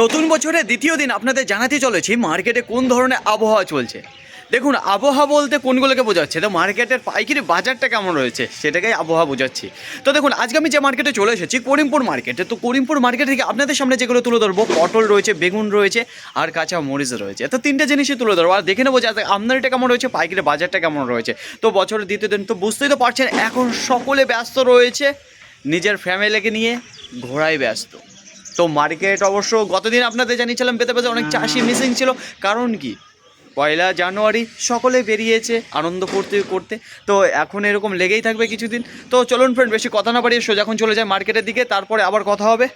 নতুন বছরের দ্বিতীয় দিন আপনাদের জানাতে চলেছি মার্কেটে কোন ধরনের আবহাওয়া চলছে। দেখুন, আবহাওয়া বলতে কোনগুলোকে বোঝাচ্ছে? তো মার্কেটের পাইকারি বাজারটা কেমন রয়েছে? সেটাকেই আবহাওয়া বোঝাচ্ছি। তো দেখুন, আজকে আমি যে মার্কেটে চলে এসেছি, করিমপুর মার্কেটে। তো করিমপুর মার্কেট থেকে আপনাদের সামনে যেগুলো তুলে ধরবো, পটল রয়েছে, বেগুন রয়েছে, আর কাঁচা মরিচ রয়েছে। তো তিনটে জিনিসই তুলে ধরবো। আর দেখে নেব যে আমদানিটা কেমন রয়েছে, পাইকারি বাজারটা কেমন রয়েছে। তো বছরের দ্বিতীয় দিন তো বুঝতেই তো পারছেন, এখন সকলে ব্যস্ত রয়েছে, নিজের ফ্যামিলিকে নিয়ে ঘোরায় ব্যস্ত। তো মার্কেট অবশ্য গতদিন আপনাদের জানিয়েছিলাম পেতে পেতে অনেক চাষি মিসিং ছিল। কারণ কি? পয়লা জানুয়ারি সকলে বেরিয়েছে আনন্দ করতে করতে। তো এখন এরকম লেগেই থাকবে কিছুদিন। তো চলুন ফ্রেন্ড বেশি কথা না বাড়িয়ে সোজা এখন চলে যায় মার্কেটের দিকে, তারপরে আবার কথা হবে।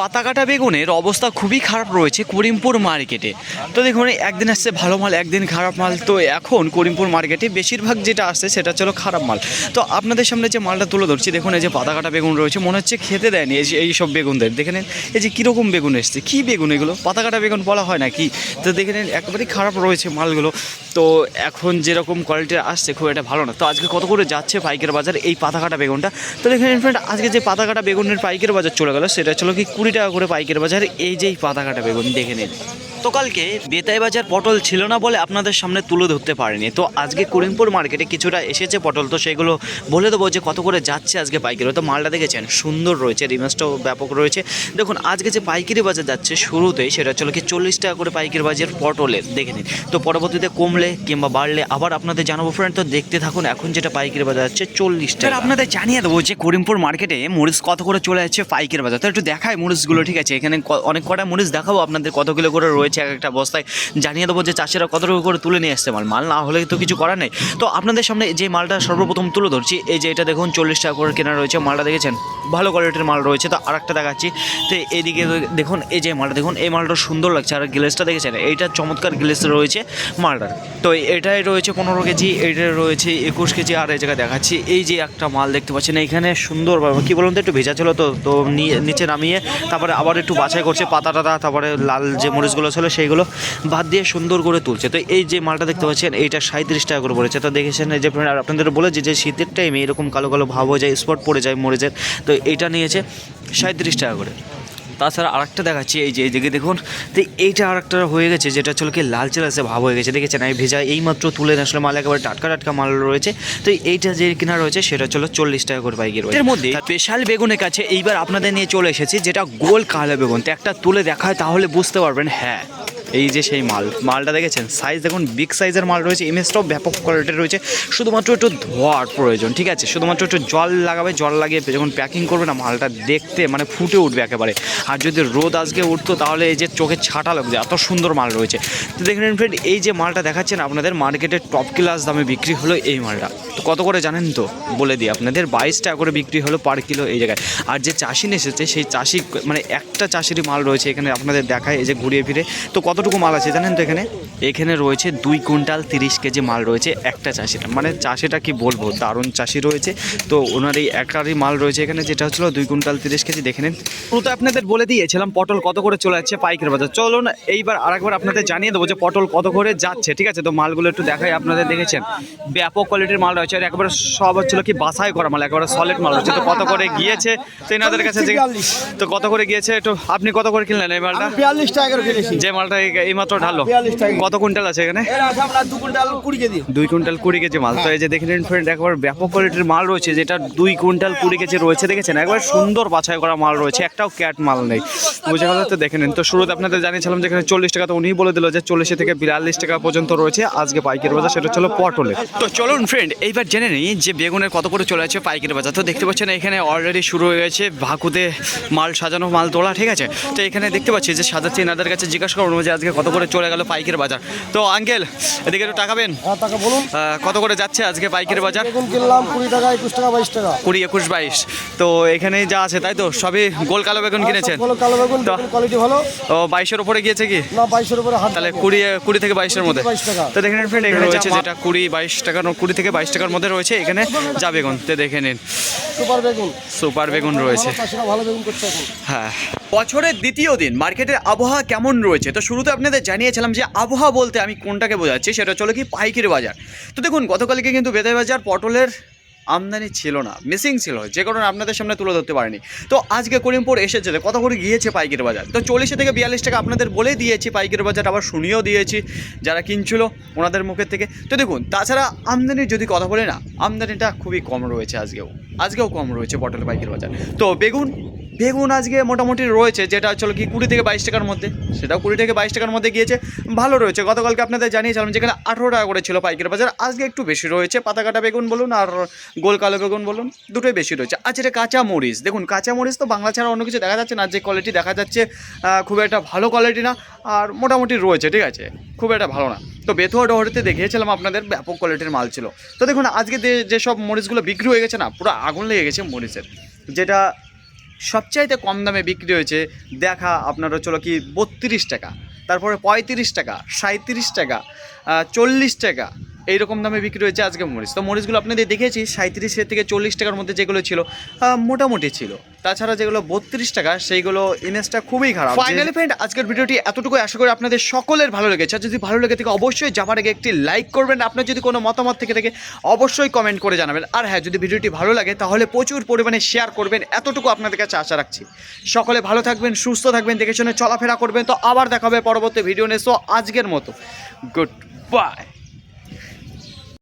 পাতাকাটা বেগুনের অবস্থা খুবই খারাপ রয়েছে করিমপুর মার্কেটে। তো দেখুন একদিন আসছে ভালো মাল, একদিন খারাপ মাল। তো এখন করিমপুর মার্কেটে বেশিরভাগ যেটা আসছে সেটা হলো খারাপ মাল। তো আপনাদের সামনে যে মালটা তুলে ধরছি, দেখুন, এই যে পাতাকাটা বেগুন রয়েছে, মনে হচ্ছে খেতে দেয়নি এই যে, এই সব বেগুনদের। দেখে নিন, এই যে কীরকম বেগুন এসছে, কী বেগুন এগুলো? পাতাকাটা বেগুন বলা হয় না কি তো দেখে নিন, একেবারেই খারাপ রয়েছে মালগুলো। তো এখন যেরকম কোয়ালিটির আসছে, খুব একটা ভালো না। তো আজকে কত করে যাচ্ছে পাইকারি বাজার এই পাতাকাটা বেগুনটা? তো দেখে নিন ফ্রেন্ড আজকে যে পাতাকাটা বেগুনের পাইকারি বাজার চলে গেল, সেটা ছিল কি কুড়ি টাকা করে পাইকারি বাজার এই যে পাতা কাটা বেগুন দেখে নিন। তো কালকে বেতাই বাজার পটল ছিল না বলে আপনাদের সামনে তুলে ধরতে পারিনি। তো আজকে করিমপুর মার্কেটে কিছুটা এসেছে পটল। তো সেগুলো বলে দেবো যে কত করে যাচ্ছে আজকে পাইকারি। তো মালটা দেখেছেন, সুন্দর রয়েছে রিমাসটাও ব্যাপক রয়েছে। দেখুন, আজকে যে পাইকারি বাজার যাচ্ছে শুরুতেই সেটা হচ্ছিল কি চল্লিশ টাকা করে পাইকারি বাজার পটলের। দেখে নিন। তো পরবর্তীতে কমলে কিংবা বাড়লে আবার আপনাদের জানাব ফ্রেন্ড তো দেখতে থাকুন, এখন যেটা পাইকারি বাজার যাচ্ছে চল্লিশ টাকা। আপনাদের জানিয়ে দেবো যে করিমপুর মার্কেটে মরিচ কত করে চলে যাচ্ছে পাইকারি বাজার। তো একটু দেখায় মরিচগুলো, ঠিক আছে? এখানে অনেক কটা মরিচ দেখাবো, আপনাদের কত কিলো করে রয়েছে। এক একটা বস্তায় জানিয়ে দেবো যে চাষিরা কতটুকু করে তুলে নিয়ে আসছে মাল। মাল না হলে তো কিছু করার নেই। তো আপনাদের সামনে যে মালটা সর্বপ্রথম তুলে ধরছি, এই যে এটা দেখুন, চল্লিশ টাকা করে কেনা রয়েছে। মালটা দেখেছেন? ভালো কোয়ালিটির মাল রয়েছে। তো আর একটা দেখাচ্ছি। তো এইদিকে দেখুন, এই যে মালটা দেখুন, এই মালটা সুন্দর লাগছে। আর গ্লেসটা দেখেছেন? এইটা চমৎকার গ্লেস রয়েছে মালটার। তো এটাই রয়েছে পনেরো কেজি এইটা রয়েছে একুশ কেজি। আর এই জায়গায় দেখাচ্ছি, এই যে একটা মাল দেখতে পাচ্ছেন এখানে সুন্দর কি বলুন তো, একটু ভেজা ছিল তো তো নিচে নামিয়ে, তারপরে আবার একটু বাছাই করছে পাতা টাতা তারপরে লাল যে মরিচগুলো ছিল সেইগুলো বাদ দিয়ে সুন্দর করে তুলছে। তো এই যে মালটা দেখতে পাচ্ছেন, এইটা সাঁত্রিশ টাকা করে পড়েছে। তো দেখেছেন, এই যে আপনাদের বলে যে শীতের টাইমে এরকম কালো কালো ভাব হয়ে যায় স্পট পড়ে যায় মরে যায় তো এইটা নিয়েছে সাঁত্রিশ টাকা করে। তাছাড়া আরেকটা দেখাচ্ছি এই যে এইদিকে দেখুন তো এইটা আরেকটা হয়ে গেছে যেটা চলকে কি লাল আছে ভাব হয়ে গেছে দেখেছেন? এই ভেজা এইমাত্র তুলে আসলে মাল একেবারে টাটকা টাটকা মাল রয়েছে। তো এইটা যে কিনা রয়েছে সেটা চলো চল্লিশ টাকা করে পাইকারি রয়েছে। এর মধ্যে স্পেশাল বেগুনের কাছে এইবার আপনাদের নিয়ে চলে এসেছি যেটা গোল কালো বেগুন। তো একটা তুলে দেখায় তাহলে বুঝতে পারবেন হ্যাঁ। এই যে সেই মাল, মালটা দেখেছেন? সাইজ দেখুন বিগ সাইজের মাল রয়েছে ইমেজটাও ব্যাপক কোয়ালিটির রয়েছে। শুধুমাত্র একটু ধোয়ার প্রয়োজন, ঠিক আছে? শুধুমাত্র একটু জল লাগাবে, জল লাগিয়ে যখন প্যাকিং করবে না, মালটা দেখতে মানে ফুটে উঠবে একেবারে। আর যদি রোদ আজকে উঠতো, তাহলে এই যে চোখে ছাটা লাগবে এত সুন্দর মাল রয়েছে। তো দেখলেন ফ্রেন্ড এই যে মালটা দেখাচ্ছেন আপনাদের মার্কেটে টপ ক্লাস দামে বিক্রি হলো এই মালটা। তো কত করে জানেন তো? বলে দিই আপনাদের, বাইশ টাকা করে বিক্রি হলো পার কিলো এই জায়গায়। আর যে চাষি এসেছে, সেই চাষি মানে একটা চাষিরই মাল রয়েছে, এখানে আপনাদের দেখায়, এই যে ঘুরিয়ে ফিরে। তো কতটুকু মাল আছে জানেন তো এখানে? এখানে রয়েছে দুই কুইন্টাল তিরিশ কেজি মাল রয়েছে একটা চাষিটা মানে চাষিটা কি বলব? দারুণ চাষি রয়েছে। তো ওনার এই একারই মাল রয়েছে এখানে যেটা হচ্ছিল দুই কুইন্টাল তিরিশ কেজি। দেখে নিন। তো আপনাদের বলে দিয়েছিলাম পটল কত করে চলে যাচ্ছে পাইকারি বাজার। চলুন এইবার আরেকবার আপনাদের জানিয়ে দেবো যে পটল কত করে যাচ্ছে ঠিক আছে? তো মালগুলো একটু দেখাই আপনাদের দেখেছেন। ব্যাপক কোয়ালিটির মাল রয়েছে। আর একেবারে সব হচ্ছিল কি বাছাই করা মাল একেবারে সলিড মাল রয়েছে। তো কত করে গিয়েছে? তো এনাদের কাছে তো কত করে গিয়েছে একটু আপনি কত করে কিনলেন এই মালটা? বিয়াল্লিশ টাকা করে কিনেছি। যে মালটা এই- এইমাত্র ঢাললো। কত কুইন্টাল আছে এখানে? দুই কুইন্টাল কুড়ি কেজি মাল। তো এই যে দেখে নিন ফ্রেন্ড একবার ব্যাপক কোয়ালিটির মাল রয়েছে যেটা দুই কুইন্টাল কুড়ি কেজি রয়েছে দেখেছেন? একবার সুন্দর বাছাই করা মাল রয়েছে একটাও ক্যাট মাল নেই। বুঝে গেল তো দেখে নিন। তো শুরুতে আপনাদের জানিয়েছিলাম যে এখানে চল্লিশ টাকা তো উনিই বলে দিল যে চল্লিশ থেকে বিয়াল্লিশ টাকা পর্যন্ত রয়েছে আজকে পাইকারি বাজার সেটা হলো পটলে। তো চলুন ফ্রেন্ড এইবার জেনে নিই যে বেগুনের কত করে চলে আছে পাইকারি বাজার। তো দেখতে পাচ্ছেন এখানে অলরেডি শুরু হয়ে গেছে ভাকুতে মাল সাজানো মাল তোলা ঠিক আছে? তো এখানে দেখতে পাচ্ছি যে সাজাচ্ছি এনাদের কাছে জিজ্ঞাসা করব যে আজকে কত করে চলে গেল পাইকারি বাজার। তো আঙ্কেল এদিকে একটু টাকাবেন? হ্যাঁ টাকা বলুন। কত করে যাচ্ছে আজকে পাইকারি বাজার? বেগুন কিনলাম কুড়ি টাকা একুশ টাকা বাইশ টাকা। কুড়ি একুশ বাইশ। তো এখানে যা আছে তাই তো? সবই গোল কালো বেগুন কিনেছেন? কালো বেগুন কোয়ালিটি ভালো। ও বাইশের উপরে গিয়েছে কি? না বাইশের উপরে তাহলে কুড়ি কুড়ি থেকে বাইশের মধ্যে। তো দেখে নিন ফ্রেন্ড এখানে রয়েছে যেটা কুড়ি বাইশ টাকার কুড়ি থেকে বাইশ টাকার মধ্যে রয়েছে। এখানে যা বেগুন তো দেখে নিন। সুপার বেগুন। সুপার বেগুন রয়েছে। হ্যাঁ। বছরের দ্বিতীয় দিন মার্কেটের আবহাওয়া কেমন রয়েছে? তো শুরুতে আপনাদের জানিয়েছিলাম যে আবহাওয়া বলতে আমি কোনটাকে বোঝাচ্ছি, সেটা চলো কি পাইকারি বাজার। তো দেখুন, গতকালকে কিন্তু বেদাই বাজার পটলের আমদানি ছিল না মিসিং ছিল, যে কারণে আপনাদের সামনে তুলে ধরতে পারেনি। তো আজকে করিমপুর এসেছে কত করে গিয়েছে পাইকারি বাজার। তো চল্লিশে থেকে বিয়াল্লিশ টাকা আপনাদের বলে দিয়েছি পাইকারি বাজার আবার শুনিয়েও দিয়েছি, যারা কিনছিল ওনাদের মুখের থেকে। তো দেখুন, তাছাড়া আমদানির যদি কথা বলে না, আমদানিটা খুবই কম রয়েছে আজকেও আজকেও কম রয়েছে পটল পাইকারি বাজার। তো বেগুন বেগুন আজকে মোটামুটি রয়েছে, যেটা চলো কি কুড়ি থেকে বাইশ টাকার মধ্যে। সেটাও কুড়ি থেকে বাইশ টাকার মধ্যে গিয়েছে, ভালো রয়েছে। গতকালকে আপনাদের জানিয়েছিলাম যেখানে আঠেরো টাকা করে ছিল পাইকারি বাজার, আজকে একটু বেশি রয়েছে। পাতা কাটা বেগুন বলুন আর গোল কালো বেগুন বলুন, দুটোই বেশি রয়েছে। আচ্ছা এটা কাঁচা মরিচ, দেখুন কাঁচা মরিচ তো বাংলা ছাড়া অন্য কিছু দেখা যাচ্ছে না, যে কোয়ালিটি দেখা যাচ্ছে খুব একটা ভালো কোয়ালিটি না, আর মোটামুটি রয়েছে, ঠিক আছে? খুব একটা ভালো না। তো বেথুয়া ডহরিতে দেখিয়েছিলাম আপনাদের, ব্যাপক কোয়ালিটির মাল ছিল। তো দেখুন, আজকে যে- যেসব মরিচগুলো বিক্রি হয়ে গেছে না, পুরো আগুন লেগে গেছে মরিচের, যেটা সবচাইতে কম দামে বিক্রি হয়েছে, দেখা আপনার চলো কি বত্রিশ টাকা, তারপরে পঁয়ত্রিশ টাকা সাঁত্রিশ টাকা চল্লিশ টাকা এইরকম দামে বিক্রি হয়েছে আজকে মরিচ। তো মরিচগুলো আপনাদের দেখেছি সাঁত্রিশের থেকে চল্লিশ টাকার মধ্যে যেগুলো ছিল মোটামুটি ছিল। তাছাড়া যেগুলো বত্রিশ টাকা সেইগুলো ইমেজটা খুবই খারাপ। ফাইনালি ফ্রেন্ড আজকের ভিডিওটি এতটুকু আশা করি আপনাদের সকলের ভালো লেগেছে। যদি ভালো লেগে থাকে অবশ্যই যাবার আগে একটি লাইক করবেন। আপনার যদি কোনো মতামত থেকে থাকে অবশ্যই কমেন্ট করে জানাবেন। আর হ্যাঁ যদি ভিডিওটি ভালো লাগে তাহলে প্রচুর পরিমাণে শেয়ার করবেন। এতটুকু আপনাদের কাছে আশা রাখছি। সকলে ভালো থাকবেন সুস্থ থাকবেন দেখে শুনে চলাফেরা করবেন। তো আবার দেখা হবে পরবর্তী ভিডিও নিয়ে। সো আজকের মতো। Good bye